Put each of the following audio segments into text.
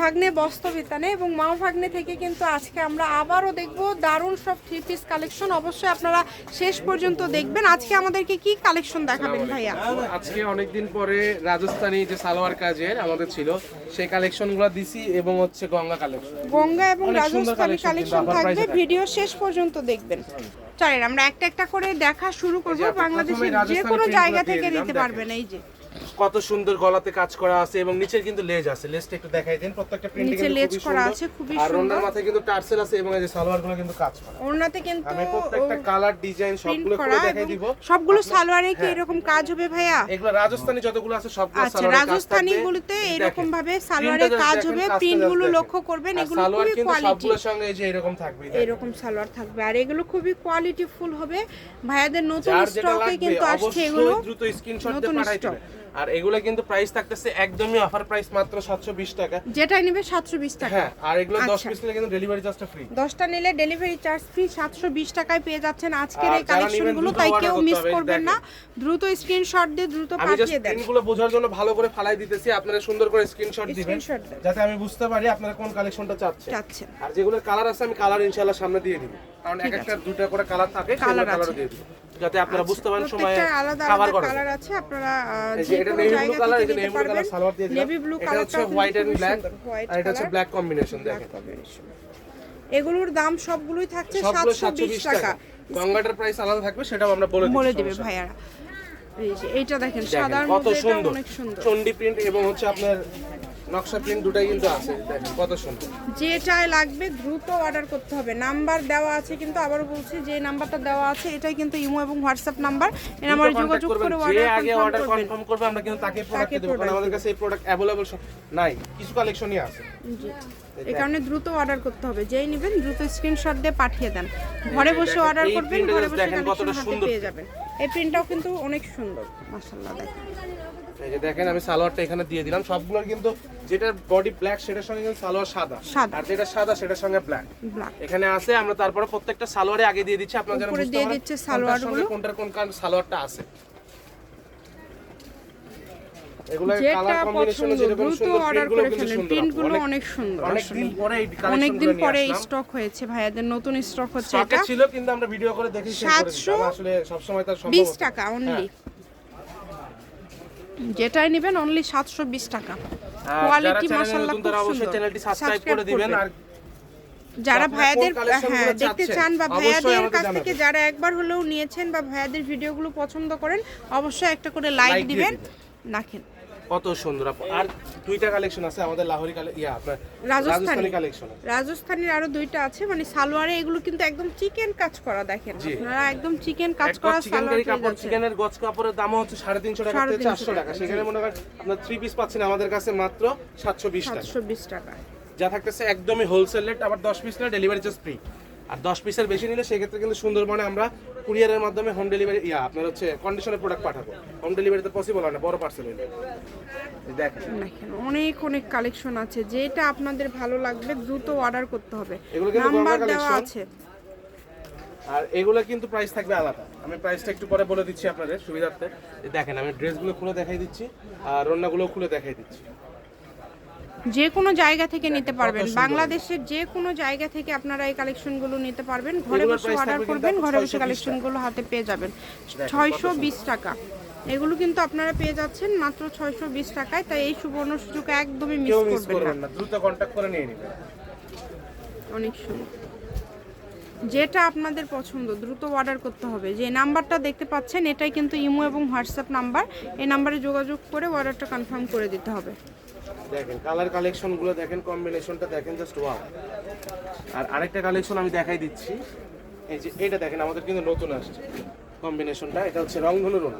ভাগ্নে বস্ত্রবিতানে এবং মা ভাগ্নে থেকে কিন্তু আজকে আমরা আবারও দেখব দারুণ সব থ্রি পিস কালেকশন। অবশ্যই আপনারা শেষ পর্যন্ত দেখবেন। আজকে আমাদেরকে কি কালেকশন দেখাবেন ভাইয়া? আজকে অনেকদিন পরে রাজস্থানি যে সালোয়ার কাজের আমাদের ছিল সেই কালেকশনগুলো দিছি এবং হচ্ছে গঙ্গা কালেকশন। গঙ্গা এবং রাজস্থানি কালেকশন থাকবে। ভিডিও শেষ পর্যন্ত দেখবেন। চলেন আমরা একটা একটা করে দেখা শুরু করব। বাংলাদেশের যে কোনো জায়গা থেকে নিতে পারবেন এই যে। কত সুন্দর গলাতে কাজ করা আছে এবং নিচের কিন্তু লেজ আছে। লেজটা একটু দেখাই দেন প্রত্যেকটা প্রিন্টে নিচে লেজ করা সুন্দর। আছে, খুবই আর রোনার সুন্দর। মাথায় কিন্তু টার্সেল আছে এবং এই যে সালোয়ারগুলো কিন্তু কাজ করা। ওড়নাতে কিন্তু আমি প্রত্যেকটা কালার ডিজাইন সবগুলো করে দেখাই দিব। সবগুলো সালোয়ারে কি হ্যাঁ। এরকম কাজ হবে ভাইয়া? এগুলো রাজস্থানি যতগুলো আছে সবগুলো আচ্ছা সালোয়ারে কাজ রাজস্থানি গুলোতে এরকম ভাবে সালোয়ারে কাজ হবে প্রিন্টগুলো লক্ষ্য করবেন আর এগুলো সালোয়ার খুবই কিন্তু কোয়ালিটি সবগুলোর সঙ্গে এই যে এরকম থাকবে। এরকম সালোয়ার থাকবে। আর এগুলো খুবই কোয়ালিটি ফুল হবে। ভাইয়াদের নতুন স্টকে কিন্তু আসছে এগুলো। দ্রুত স্ক্রিনশট দিয়ে পাঠাই দিবেন। আর এগুলো কিন্তু প্রাইস থাকতেছে একদমই অফার প্রাইস মাত্র 720 টাকা। যেটাই নেবে সাতশো বিশ টাকা। হ্যাঁ আর এগুলো 10 আচ্ছা। পিস নিলে কিন্তু ডেলিভারি চার্জটা ফ্রি দশটা নিলে ডেলিভারি চার্জ ফ্রি সাতশো বিশ টাকায় পেয়ে যাচ্ছেন আজকের এই যারা কালেকশন নেবেনগুলো দ্রুত তাই কেউ মিস করবেন না। দ্রুত স্ক্রিনশট দিয়ে দ্রুত পাঠিয়ে দেন। স্ক্রিনগুলো বোঝার জন্য ভালো করে ফালাই দিতেছি আপনারা সুন্দর করে স্ক্রিনশট দিবেন। যাতে আমি বুঝতে পারি আপনারা কোন কালেকশনটা চাচ্ছেন। চাচ্ছেন। আর যেগুলো কালার আছে আমি কালার ইনশাআল্লাহ সামনে দিয়ে দিব। কারণ এক একটা দুটো করে কালার থাকে কালার। দিয়ে দিব। যাতে আপনারা বুঝতে পারেন সময় আলাদা করা কালার আছে আপনারা যে এটা নেভি ব্লু কালার এটা নেভি ব্লু কালার সালোয়ার দিয়ে নেভি ব্লু এটা কালারটা হচ্ছে হোয়াইট এন্ড ব্ল্যাক আর এটা হচ্ছে ব্ল্যাক কম্বিনেশন দেখেন। এগুলোর দাম সবগুলোই থাকছে সবগুলো 720 টাকা। গঙ্গাটার প্রাইস আলাদা থাকবে সেটাও আমরা বলে দিচ্ছি বলে দিবে ভাইয়ারা। এই যে এইটা দেখেন সাদার মধ্যে এটা অনেক সুন্দর। চন্ডি প্রিন্ট এবং হচ্ছে আপনার নকশা প্রিন্ট দুটাই কিন্তু আছে দেখেন কত সুন্দর। যেটাই লাগবে দ্রুত অর্ডার করতে হবে। নাম্বার দেওয়া আছে কিন্তু আবারও বলছি যে নাম্বারটা দেওয়া আছে এটাই কিন্তু ইমো এবং হোয়াটসঅ্যাপ নাম্বার। এই নাম্বারে যোগাযোগ। করে যে অর্ডার আগে অর্ডার কনফার্ম করবে আমরা কিন্তু তাকে প্রোডাক্ট দেবো কারণ আমাদের কাছে এই প্রোডাক্ট অ্যাভেলেবল নাই কিছু কালেকশনই আছে। এই কারণে দ্রুত অর্ডার করতে হবে। যেই নেবেন দ্রুত স্ক্রিনশট দিয়ে পাঠিয়ে দেন। ঘরে বসে অর্ডার করবেন ঘরে বসে কালেকশন হাতে। পেয়ে যাবেন। এই প্রিন্টটাও কিন্তু অনেক সুন্দর। মাশাআল্লাহ দেখেন। এই যে দেখেন আমি সালোয়ারটা এখানে দিয়ে দিলাম। সবগুলোর কিন্তু যেটা বডি ব্ল্যাক সেটার সঙ্গে কিন্তু সালোয়ার সাদা। আর যেটা সাদা সেটার সঙ্গে ব্ল্যাক এখানে আছে আমরা তারপরে প্রত্যেকটা সালোয়ারে আগে দিয়ে দিচ্ছি। আপনারা উপরে বুঝতে পারেন কোনটার। কোন কান সালোয়ারটা আছে। এগুলো কালার কম্বিনেশনে যেরকম সুন্দর প্রিন্টগুলো কিন্তু সুন্দর প্রিন্টগুলো অনেক অনেক সুন্দর। অনেক দিন পরে এই অনেকদিন কালেকশনগুলো পরে নিয়ে আসলাম। স্টক হয়েছে ভাইয়াদের নতুন স্টক হচ্ছে এটা। ছিল কিন্তু আমরা ভিডিও করে দেখি শেয়ার করে দিই 700 কারণ আসলে সব সময় তার সম্ভব বিশ হতো। না। টাকা অনলি। যেটাই নেবেন অনলি সাতশো বিশ টাকা। কোয়ালিটি খুব সুন্দর। চ্যানেলটি সাবস্ক্রাইব করে দিবেন আর যারা ভাইয়াদের হ্যাঁ দেখতে চান বা ভাইয়াদের কাছ থেকে যারা একবার হলেও নিয়েছেন বা ভাইয়াদের ভিডিওগুলো পছন্দ করেন অবশ্যই একটা করে লাইক দিবেন দিবেন। রাখেন কত সুন্দর। আর দুইটা কালেকশন আছে আমাদের লাহোরি ইয়া আপনার রাজস্থানি। কালেকশন রাজস্থানির আরও দুইটা আছে মানে সালোয়ারে এগুলো কিন্তু একদম চিকেন কাজ করা দেখেন। আপনারা একদম চিকেন কাজ করা সালোয়ার কাপড় চিকেনের গজ কাপড়ের দাম হচ্ছে সাড়ে তিনশো টাকা থেকে 350 চারশো টাকা। টাকা, সেখানে মনে করেন আপনার থ্রি পিস পাচ্ছেন আমাদের কাছে মাত্র সাতশো বিশ টাকা। সাতশো বিশ টাকা। যা থাকতেছে একদমই হোলসেল রেট আবার দশ পিস নিলে ডেলিভারি চার্জ ফ্রি আর দশ পিসের বেশি নিলে সেক্ষেত্রে কিন্তু সুন্দরবনে আমরা কুরিয়ারের মাধ্যমে হোম ডেলিভারি ইয়া আপনার হচ্ছে কন্ডিশনের প্রোডাক্ট পাঠাবো। হোম ডেলিভারি তো পসিবল হয় না বড় পার্সেল হলে দেখেন। অনেক অনেক কালেকশন আছে যেটা আপনাদের ভালো লাগবে দ্রুত অর্ডার করতে হবে। এগুলো কিন্তু নাম্বার দেওয়া আছে। আর এগুলো কিন্তু প্রাইস থাকবে আলাদা। আমি প্রাইসটা একটু পরে বলে দিচ্ছি আপনাদের সুবিধার্থে। দেখেন আমি ড্রেসগুলো খুলে দেখাই দিচ্ছি আর রান্নাগুলো খুলে দেখাই দিচ্ছি। যে কোনো জায়গা থেকে নিতে পারবেন। বাংলাদেশের যে কোনো জায়গা থেকে আপনারা এই কালেকশনগুলো নিতে পারবেন। ঘরে বসে অর্ডার করবেন ঘরে বসে কালেকশনগুলো হাতে পেয়ে যাবেন। ছয়শো বিশ টাকা। এগুলো কিন্তু আপনারা পেয়ে যাচ্ছেন মাত্র ছয়শো বিশ টাকায় তাই এই সুবর্ণ সুযোগ একদমই মিস করবেন না। না। দ্রুত কন্ট্যাক্ট করে নিয়ে নেবেন। অনেক সুন্দর। যেটা আপনাদের পছন্দ দ্রুত অর্ডার করতে হবে। যে নাম্বারটা দেখতে পাচ্ছেন এটাই কিন্তু ইমো এবং হোয়াটসঅ্যাপ নাম্বার। এই নাম্বারে যোগাযোগ করে অর্ডারটা কনফার্ম করে দিতে হবে। দেখেন কালার কালেকশনগুলো দেখেন কম্বিনেশনটা দেখেন জাস্ট ওয়াও আর আরেকটা কালেকশন আমি দেখাই দিচ্ছি। এই যে এটা দেখেন আমাদের কিন্তু নতুন আসছে কম্বিনেশনটা এটা হচ্ছে রংধনু রং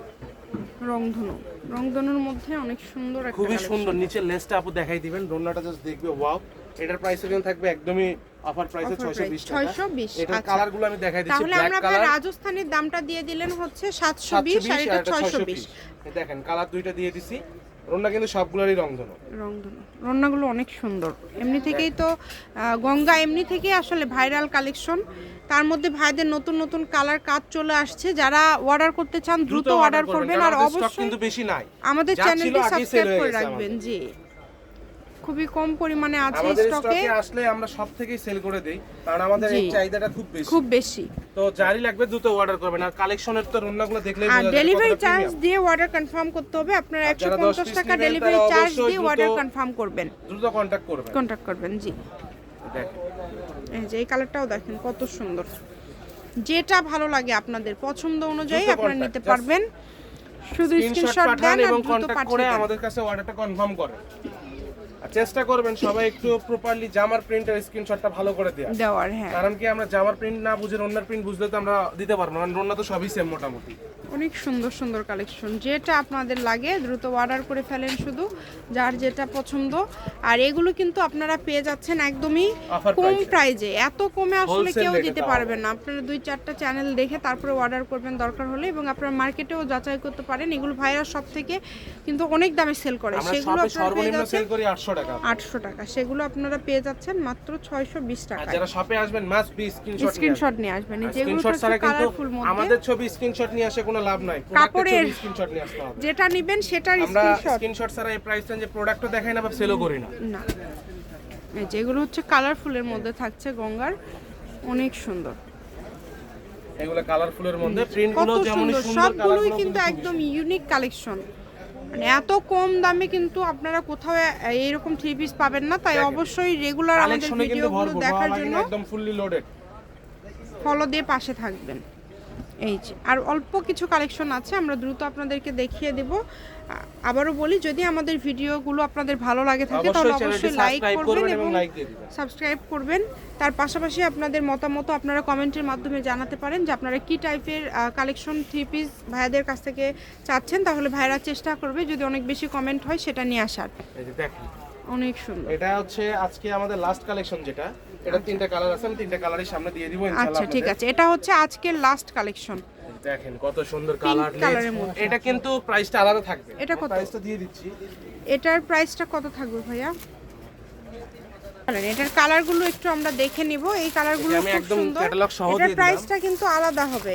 রংধনু। রংধনুর মধ্যে অনেক সুন্দর একটা খুবই সুন্দর নিচের লেসটা আপু দেখাই দিবেন রোনাটা জাস্ট দেখবে ওয়াও এটার প্রাইস কিন্তু থাকবে একদমই অফার প্রাইসে Offer 620 price, টাকা। 620 এটার আচ্ছা। কালারগুলো আমি দেখাই দিচ্ছি তাহলে ব্ল্যাক আমরা আপনার রাজস্থানের দামটা দিয়ে দিলেন হচ্ছে সাতশো বিশ 720 আর এটা এটা 620 বিশ। দেখেন কালার দুইটা দিয়ে দিছি। রোনা কিন্তু সবগুলোরই রংধনু রংধনু রান্নাগুলো অনেক সুন্দর। এমনি থেকেই তো গঙ্গা এমনি থেকেই আসলে ভাইরাল কালেকশন তার মধ্যে ভাইদের নতুন নতুন কালার কাজ চলে আসছে। যারা অর্ডার করতে চান দ্রুত অর্ডার করবেন। আর অবশ্যই কিন্তু বেশি নাই। আমাদের চ্যানেলটি সাবস্ক্রাইব করে রাখবেন। জি। খুবই কম পরিমাণে আছে স্টকে আসলে আমরা সব থেকেই সেল করে দেই কারণ আমাদের এই চাহিদাটা খুব বেশি। খুব বেশি। তো জারি লাগবে দ্রুত অর্ডার করবেন। আর কালেকশনের তো রান্নাগুলো দেখলেই আর বোঝা যায় ডেলিভারি চার্জ দিয়ে অর্ডার কনফার্ম করতে হবে। আপনারা আর একশো যারা 10 টাকা ডেলিভারি চার্জ দিয়ে অর্ডার কনফার্ম করবেন। দ্রুত কন্ট্যাক্ট করবেন। কন্ট্যাক্ট করবেন জি। এই যে এই কালারটাও দেখেন কত সুন্দর। যেটা ভালো লাগে আপনাদের পছন্দ অনুযায়ী আপনারা নিতে পারবেন। শুধু স্ক্রিনশট দেন এবং দ্রুত কন্ট্যাক্ট করে আমাদের কাছে অর্ডারটা কনফার্ম করেন। চেষ্টা করবেন সবাই একটু প্রপারলি জামার প্রিন্টের স্ক্রিনশটটা ভালো করে দেওয়া দেওয়ার হ্যাঁ। কারণ কি আমরা জামার প্রিন্ট না বুঝে অন্যার প্রিন্ট বুঝলে তো আমরা দিতে পারব না কারণ অন্য তো সবই সেম মোটামুটি। অনেক সুন্দর সুন্দর কালেকশন যেটা আপনাদের লাগে দ্রুত অর্ডার করে ফেলেন শুধু যার যেটা পছন্দ। আর এগুলো কিন্তু আপনারা পেয়ে যাচ্ছেন একদমই কম প্রাইজে এত কমে আসলে কেউ দিতে। পারবেন না। আপনারা দুই চারটা চ্যানেল দেখে তারপরে অর্ডার করবেন দরকার হলে এবং আপনারা মার্কেটেও যাচাই করতে পারেন। এগুলো ভাইরা সব থেকে কিন্তু অনেক দামে সেল করে। সেগুলো আপনারা পেয়ে যাচ্ছেন সেল করি 800 টাকা। আটশো টাকা। সেগুলো আপনারা পেয়ে যাচ্ছেন মাত্র ছয়শো বিশ টাকা যারা শপে আসবেন মাস্ট বি স্ক্রিনশট নিয়ে আসবেন। যেগুলো কালারফুল আমাদের ছবি স্ক্রিনশট নিয়ে আসে কোনো লাভ নাই। কাপড়ের- স্ক্রিনশট নিয়ে আসতে হবে। যেটা নিবেন সেটার আমরা স্ক্রিনশট স্ক্রিনশট ছাড়া এই প্রাইস রেঞ্জে প্রোডাক্টও দেখাই না বা সেলও করি না। না। যেগুলো হচ্ছে কালারফুলের মধ্যে থাকছে গঙ্গার অনেক সুন্দর। এগুলো কালারফুলের মধ্যে প্রিন্ট কতগুলো যেমন সুন্দর। সবগুলোই কিন্তু একদম ইউনিক কালেকশন মানে এত কম দামে কিন্তু আপনারা কোথাও এইরকম থ্রি পিস পাবেন না। তাই অবশ্যই রেগুলার আমাদের ভিডিওগুলো দেখার জন্য একদম ফুললি লোডেড ফলো দিয়ে পাশে থাকবেন। এই যে আর অল্প কিছু কালেকশন আছে আমরা দ্রুত আপনাদেরকে দেখিয়ে দেব। আবারও বলি যদি আমাদের ভিডিওগুলো আপনাদের ভালো লাগে থাকে তাহলে অবশ্যই লাইক করবেন এবং এবং লাইক দিয়ে দিবেন। সাবস্ক্রাইব করবেন। তার পাশাপাশি আপনাদের মতামত আপনারা কমেন্টের মাধ্যমে জানাতে পারেন যে আপনারা কি টাইপের কালেকশন থ্রি পিস ভাইয়াদের কাছ থেকে চাচ্ছেন তাহলে ভাইরা চেষ্টা করবে যদি অনেক বেশি কমেন্ট হয় সেটা নিয়ে আসার। এই যে দেখেন। অনেক সুন্দর। এটা হচ্ছে আজকে আমাদের লাস্ট কালেকশন যেটা। এটা তিনটা কালার আছে আমি তিনটা কালারই সামনে দিয়ে দিব ইনশাআল্লাহ আচ্ছা ঠিক আছে। এটা হচ্ছে আজকের লাস্ট কালেকশন দেখেন কত সুন্দর কালার। এটা কিন্তু প্রাইসটা আলাদা থাকবে। এটা কত? প্রাইসটা দিয়ে দিচ্ছি। এটার প্রাইসটা কত থাকবে ভাইয়া? এটার কালারগুলো একটু আমরা দেখে নিব। এই কালারগুলো খুব একদম সুন্দর। সহ এটার। প্রাইসটা কিন্তু আলাদা হবে।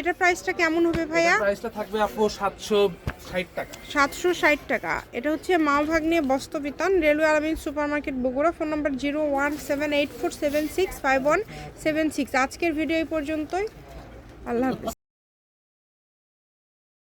এটার প্রাইসটা কেমন হবে ভাইয়া? প্রাইসটা থাকবে আপু 760 টাকা। সাতশো ষাট টাকা। এটা হচ্ছে মা ভাগ্নে বস্তবিতান railway Alamin super market Bogura. Phone number zero one seven eight four seven six five one seven six. আজকের ভিডিও এই পর্যন্তই। আল্লাহ হাফিজ।